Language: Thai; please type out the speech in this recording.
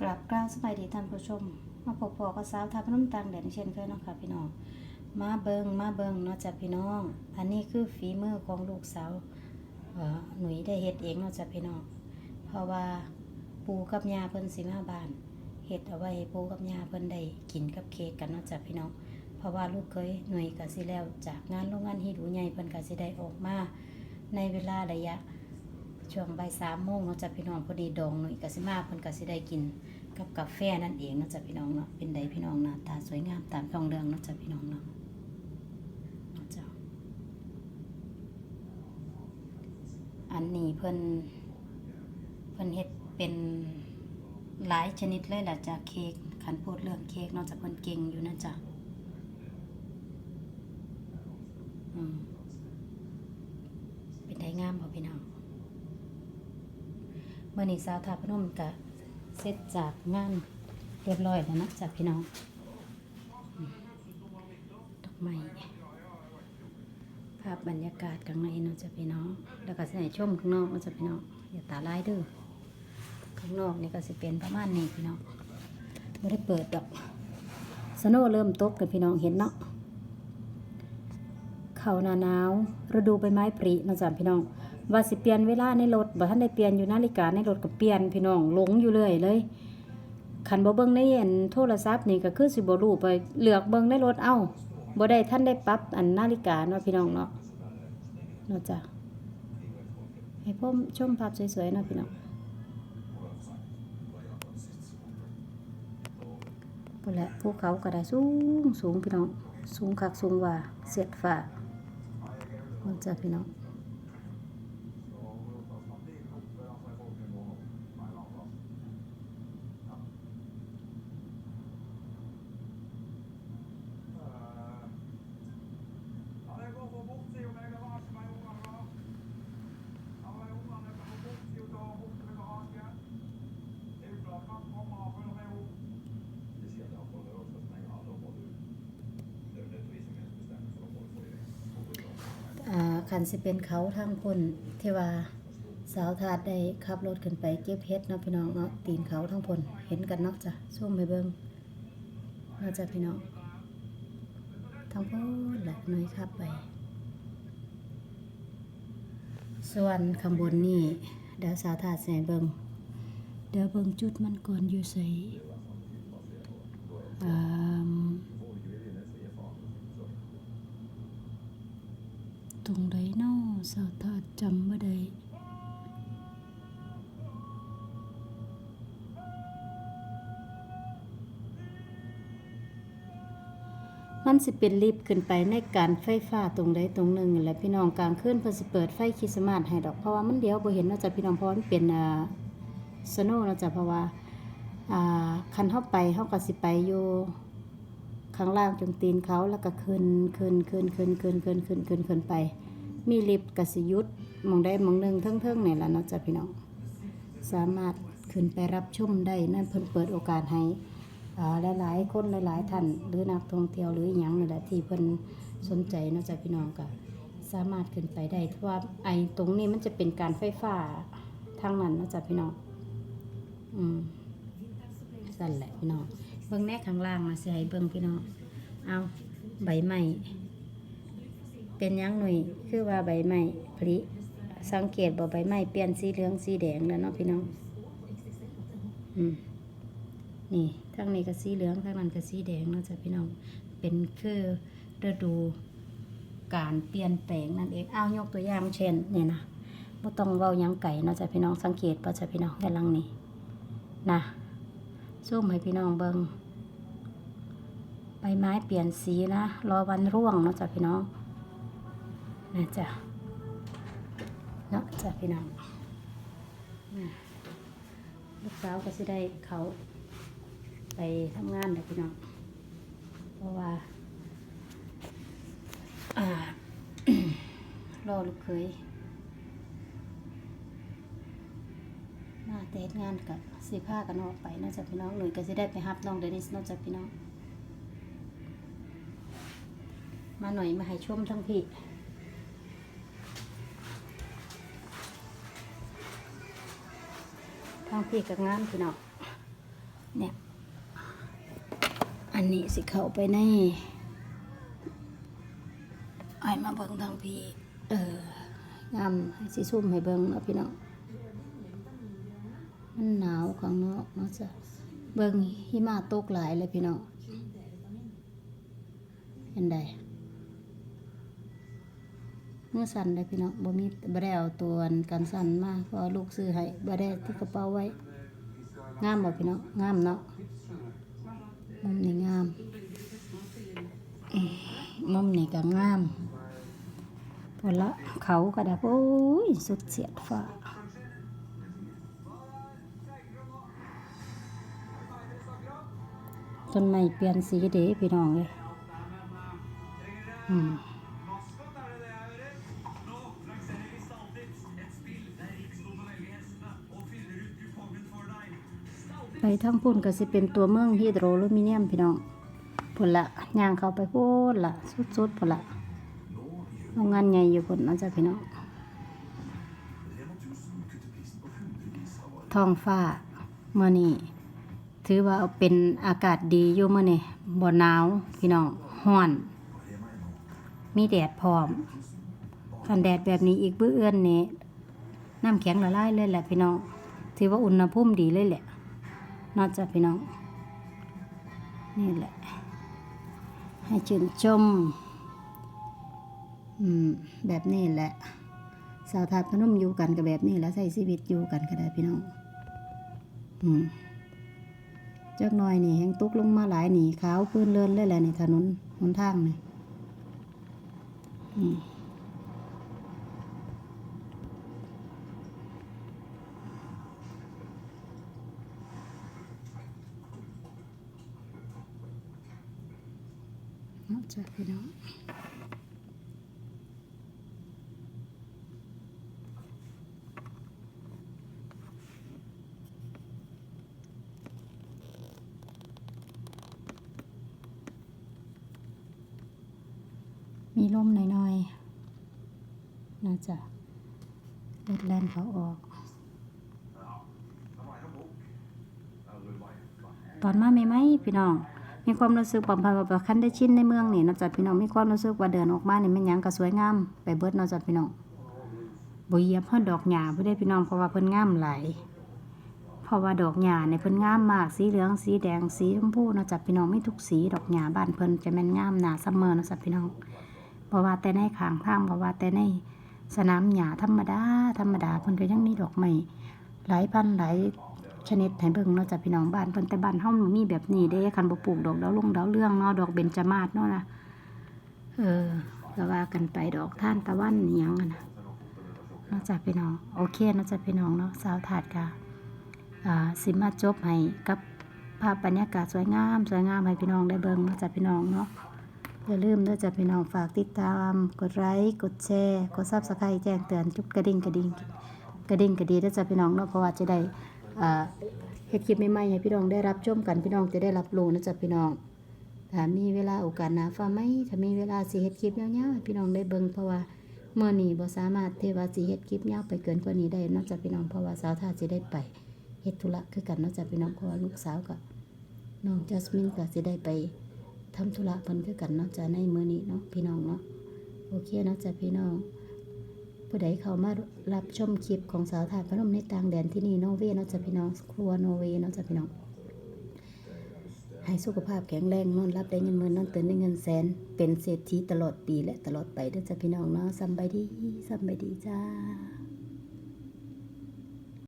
กราบกล้าวสบายดีท่านผู้ชม มาพบพอกับสาวทาพนมตังแดนเช่นเคยเนาะค่ะพี่น้อง มาเบิงมาเบิงเนาะจ้ะพี่น้อง อันนี้คือฝีมือของลูกสาวหนุ่ยได้เฮ็ดเองเนาะจ้ะพี่น้อง เพราะว่าปูกับยาเพิ่นสิมาบานเฮ็ดเอาไว้ปูกับยาเพิ่นได้กินกับเค้กกันเนาะจ้ะพี่น้อง เพราะว่าลูกเคยหน่วยก็สิแล้ว จากงานโรงงานฮีดูใหญ่เพิ่นก็สิได้ออกมาในเวลาระยะ ช่วงบ่ายสามโมงเนาะจ้ะพี่น้องพอดีดองหน่อยก็สิมาเพิ่นก็สิได้กินกับกาแฟนั่นเองเนาะจ้ะพี่น้องเนาะเป็นใดพี่น้องหน้าตาสวยงามตามท้องเรื่องเนาะจ้ะพี่น้องเนาะเนาจะอันนี้เพิ่นเพิ่นเฮ็ดเป็นหลายชนิดเลยล่ะจ้ะเค้กขันพูดเรื่องเค้กนาะจ้ะเพิ่นเก่งอยู่นะจ้ะอืมเป็นได้งามบ่พี่น้อง มื่อนี้สาวทาพนมกะเสร็จจากงานเรียบร้อยแล้วนะจากพี่น้องดอกไม้ภาพบรรยากาศข้างในเนาะจะพี่น้อง แล้วก็ใส่ชมข้างนอกเนาะจะพี่น้องอย่าตาลายเด้อข้างนอกนี่ก็สิเป็นประมาณนี้พี่น้องไม่ได้เปิดดอกสโนว์เริ่มตกเลยพี่น้องเห็นเนาะเขานาหนาวฤดูใบไม้ผลิเนาะจ้ะพี่น้อง ว่าสิเปลี่ยนเวลาในรถบ่ทันได้เปลี่ยนอยู่นาฬิกาในรถก็เปลี่ยนพี่น้องหลงอยู่เรื่อยเลยคันบ่เบิ่งในอันโทรศัพท์นี่ก็คือสิบ่รู้ไปเลือกเบิ่งในรถเอ้าบ่ได้ท่านได้ปรับอันนาฬิกาเนาะพี่น้องเนาะเนาะจ้ะให้ผมชมภาพสวยๆเนาะพี่น้องพุ่นแหละภูเขาก็ได้สูงสูงพี่น้องสูงคักสูงว่าเสียดฟ้าเนาะจ้ะพี่น้อง det. อ่าคันสิเป็นเขาทางคนที่ว่าสาวทาดได้ขับรถขึ้นไปเก็บเฮ็ดเนาะพี่น้องเนาะตีนเขาทั้งพนเห็นกันเนาะจ้ะช่วงไปเบิ่งเนาะจ้ะพี่น้องทั้งพนหละหน้อยขับไป ส่วนข้างบนนี่เดี๋ยวสาวทาดใส่เบิ่งเดี๋ยวเบิ่งจุดมันก่อนอยู่ไสอ่า ตรงใดเนาะสาวทาดจำบ่ได้มันสิเป็นลิฟต์ขึ้นไปในการไฟฟ้าตรงใดตรงหนึ่งและพี่น้องกลางคืนเพิ่นสิเปิดไฟคริสต์มาสให้ดอกเพราะว่ามันเดียวบ่เห็นเนาะจ้ะพี่น้องเพราะมันเป็นอ่าสโนว์เนาะจ้ะเพราะว่าอ่าคันเฮาไปเฮาก็สิไปอยู่ ข้างล่างจงตีนเขาแล้วก็ขึ้นขึ้นขึ้นขึ้นขึ้นขึ้นขึ้นขึ้นขึ้นไป มีลิฟต์กสิยุดมองได้มองหนึ่งเทิงๆนี่แหละเนาะจ้ะพี่น้อง สามารถขึ้นไปรับชมได้นั่นเพิ่นเปิดโอกาสให้อ่าหลายๆคนหลายๆท่านหรือนักท่องเที่ยวหรืออหยังนี่แหละที่เพิ่นสนใจเนาะจ้ะพี่น้องก็สามารถขึ้นไปได้เพราะว่าไอ้ตรงนี้มันจะเป็นการไฟฟ้าทางนั้นนะจ้ะพี่น้อง อืมสั่นแหละพี่น้อง เบิ่งแน่ข้างล่างนะสิให้เบิ่งพี่น้องเอาใบไม้เป็นยังหน่อยคือว่าใบไม้ผลิสังเกตบ่ใบไม้เปลี่ยนสีเหลืองสีแดงแล้วเนาะพี่น้องอืมนี่ทางนี้ก็สีเหลืองทางนั้นก็สีแดงเนาะจ้ะพี่น้องเป็นคือฤดูการเปลี่ยนแปลงนั่นเองเอายกตัวอย่างเช่นเนี่ยนะบ่ต้องเว้ายังไก่เนาะจ้ะพี่น้องสังเกตป่ะจ้ะพี่น้องกำลังนี่นะ ซูมให้พี่น้องเบิ่งใบไม้เปลี่ยนสีนะ รอวันร่วงเนาะจ้ะพี่น้องนะจ๊ะเนาะจ้ะพี่น้องลูกสาวก็สิได้เขาไปทำงานเด้อพี่น้อง เพราะว่าอ่ารอลูกเคยมาเตดงานกับสิผ้ากันออกไปนาะจ้ะพี่น้องหนุ่ยก็สิได้ไปฮับน้องเดนิสนาะจ้ะพี่น้อง มาหน่อยมาให้ชมทั้งพี่ทั้งพี่กับงานพี่น้องเนี่ยอันนี้สิเข้าไปในไอ้มาเบิ่งทางพี่เอองามให้สิซุ่มให้เบิ่งนะพี่น้อง มันหนาวข้างนอกเนาะจ้ะเบิ่งหิมะตกหลายเลยพี่น้องเห็นได้เมื่อสั่นเลยพี่น้องบ่มีบ่ได้เอาตัวกันสั่นมาเพราะว่าลูกซื้อให้บ่ได้ที่กระเป๋าไว้ งามบ่พี่น้องงามเนาะมุมนี้งามมุมนี้ก็งามพอละเขาก็ได้โอ้ยสุดเสียดฟ้า ต้นไม้เปลี่ยนสีเด๋พี่น้องเลยไปทั้งพุ่นก็จะเป็นตัวเมืองฮีโดรลูมิเนียมพี่น้องพุ่นละย่างเขาไปพุ่นละสุดๆพุ่นละโรงงานใหญ่อยู่พุ่นนะจ๊ะพี่น้องทองฟ้าเมื่อนี้ ถือว่าเป็นอากาศดีอยู่เมื่อนี้บ่หนาวพี่น้องห้อน มีแดดพร้อมคันแดดแบบนี้อีกบื้อเอื้อนนี่น้ำแข็งละลายเลยแหละพี่น้อง ถือว่าอุณหภูมิดีเลยแหละนอกจากพี่น้อง นี่แหละ ให้ชื่นชมอืมแบบนี้แหละ สาวทาตุพนมอยู่กันกับแบบนี้แล้วใช้ชีวิตอยู่กันก็ได้พี่น้อง อืม จักหน่อยนี่แหงตุกลงมาหลายหนีขาวพื้นเลื่อนเลยแหละในถนนหนทางนี่อืมเนาะจ้ะพี่น้อง ลมหน่อยๆ น่าจะรถแลนเขาออก ตอนมาไม่ไหมพี่น้อง มีความรู้สึกปอมพาแบบคันได้ชินในเมืองนี่นาะจ๊ะพี่น้องมีความรู้สึกว่าเดินออกมานี่แมันยังก็สวยงามไปเบิดนาะจ๊ะพี่น้องบเยียบเพิ่นดอกหญ้าบ่ได้พี่น้องเพราะว่าเพิ่นงามหลายเพราะว่าดอกหญ้าเนี่ยเพิ่นงามมากสีเหลืองสีแดงสีชมพูนาะจ๊ะพี่น้องไมีทุกสีดอกหญ้าบ้านเพิ่นจะแม่นงามหนาซัมเมอร์นาะจ๊ะพี่น้อง เพราะว่าแต่ในข้างทางเพราะว่าแต่ในสนามหญ้าธรรมดาธรรมดาเพิ่นก็ยังมีดอกไม้หลายพันหลายชนิดให้เบิ่งเนาะจ้ะพี่น้องบ้านเพิ่นแต่บ้านเฮามันมีแบบนี้เด้คันบ่ปลูกดอกดาวลงดาวเรื่องเนาะดอกเบญจมาศเนาะนะเออก็ว่ากันไปดอกท่านตะวันหยังอะนะเนาะจ้ะพี่น้องโอเคเนาะจ้ะพี่น้องเนาะสาวถาดกะอ่าสิมาจบให้กับภาพบรรยากาศสวยงาม สวยงามให้พี่น้องได้เบิ่งเนาะจ้ะพี่น้องเนาะ อย่าลืมเด้อจ้ะพี่น้องฝากติดตาม กดไลค์กดแชร์กดซับสไครต์แจ้งเตือนจุดกระดิ่งกระดิ่งกระดิ่งกระดิ่งเด้อจ้ะพี่น้องเนาะเพราะว่าจะได้อ่าเฮ็ดคลิปใหม่ๆให้พี่น้องได้รับชมกันพี่น้องจะได้รับรู้นะจ้ะพี่น้องถ้ามีเวลาโอกาสหน้าฟ้าไหมถ้ามีเวลาสิเฮ็ดคลิปยาวๆให้พี่น้องได้เบิ่งเพราะว่าเมื่อนี้บ่สามารถเทว่าสิเฮ็ดคลิปยาวไปเกินกว่านี้ได้นอกจากพี่น้องเพราะว่าสาวท่าสิได้ไปเฮ็ดธุระคือกันนอกจากพี่น้องเพราะว่าลูกสาวก็น้องจัสมินก็สิได้ไป ทำธุระเพิ่นคือกันเนาะจ้ะในมื้อนี้เนาะพี่น้องเนาะโอเคเนาะจ้ะพี่น้อง ผู้ใดเข้ามารับชมคลิปของสาวถาดพนมในต่างแดนที่นี่นอร์เวย์เนาะจ้ะพี่น้องครัวนอร์เวย์เนาะจ้ะพี่น้องให้สุขภาพแข็งแรงนอนรับได้เงินหมื่นนอนตื่นได้เงินแสน เป็นเศรษฐีตลอดปีและตลอดไปเด้อจ้ะพี่น้องเนาะสำบายดีสำบายดีจ้า